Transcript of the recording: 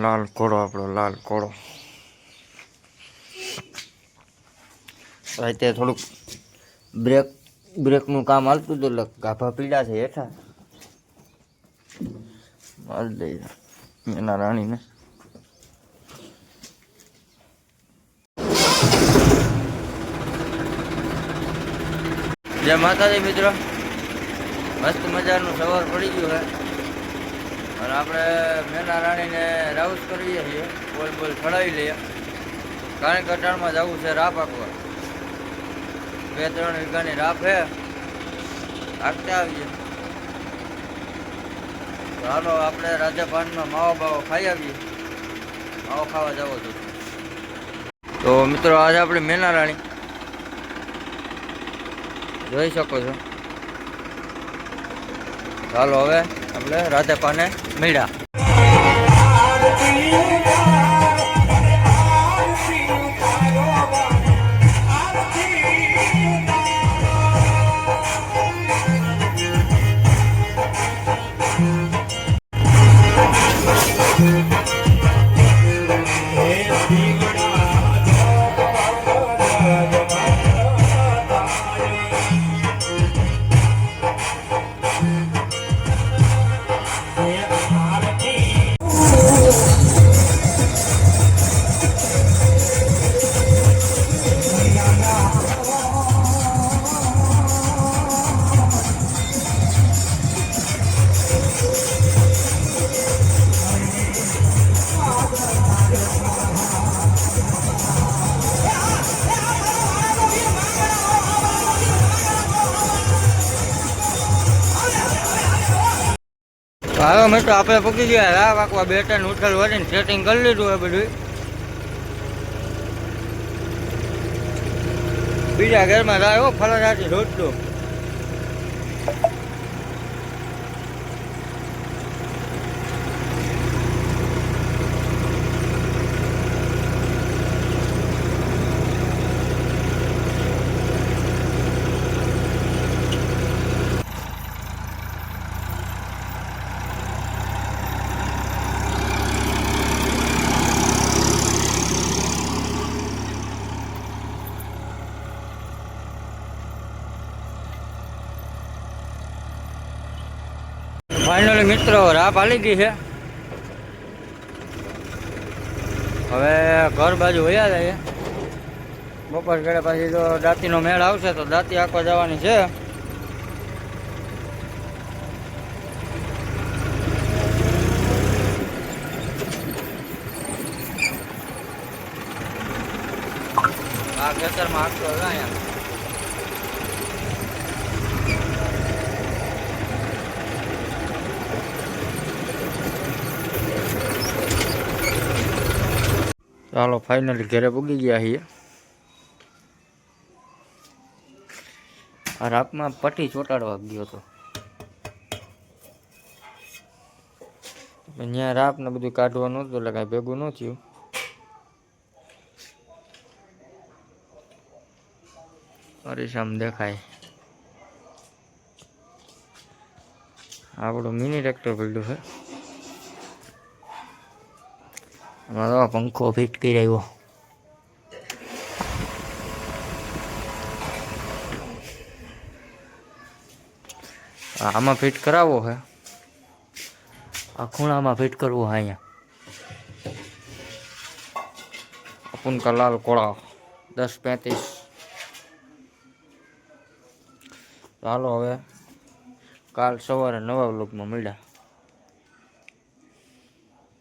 લાલ કોળો આપણો લાલ કોળો રાતે થોડુંક બ્રેક બ્રેકનું કામ હાલતું હતું, એટલે ગાભા પીડા છે હેઠા. માર દઈ એના રાણીને. જય માતાજી મિત્રો. મસ્ત મજાનું સવાર પડી ગયું છે અને આપણે મેના રાણીને રાઉસ કરીએ છીએ, બોલ બોલ ફળાવી લઈએ. કારણ કટાણમાં જવું છે રાપ આખવા બે ત્રણ વીઘાની રાપ છે હાકતા આવીએ. હાલો આપણે રાજાભાનમાં માવો બાવો ખાઈ આવીએ. માવો ખાવા જવો છું. તો મિત્રો આજે આપણે મેના રાણી. જોઈ શકો છો. ચાલો હવે આપણે રાધેપાને મળ્યા. હવે તો આપણે પકી ગયા. રાહ વાકવા બે ત્રણ હોટલ વળીને સેટિંગ કરી લીધું હોય બધું બીજા ઘરમાં રાહ એવો રોજ રોટલો ફાઇનલી મિત્રો, રાહ પાલી ગઈ છે. હવે ઘર બાજુ વયા જાય. બપોર ઘરે પછી જો દાંતીનો મેળ આવશે તો દાંતી આંકવા જવાની છે. આ ખેતરમાં આખતો અહીંયા ચાલો ફાઇનલી ઘરે પૂગી ગયા છીએ. આ રાપમાં પટ્ટી ચોટાડવા ગયો હતો ત્યાં રાપ ને બધું કાઢવાનું હતું, એટલે કાંઈ ભેગું ન થયું. અરીસામ દેખાય. આપણું મિની ટ્રેક્ટર પડ્યું છે. અમારો પંખો ફિટ કરી આવ્યો આમાં ફિટ કરાવવો છે આ ખૂણામાં ફિટ કરવો હા અહીંયા. અપુન કલાલ કોળા, દસ પેંત્રીસ. ચાલો હવે કાલ સવારે નવા બ્લોગમાં મળ્યા.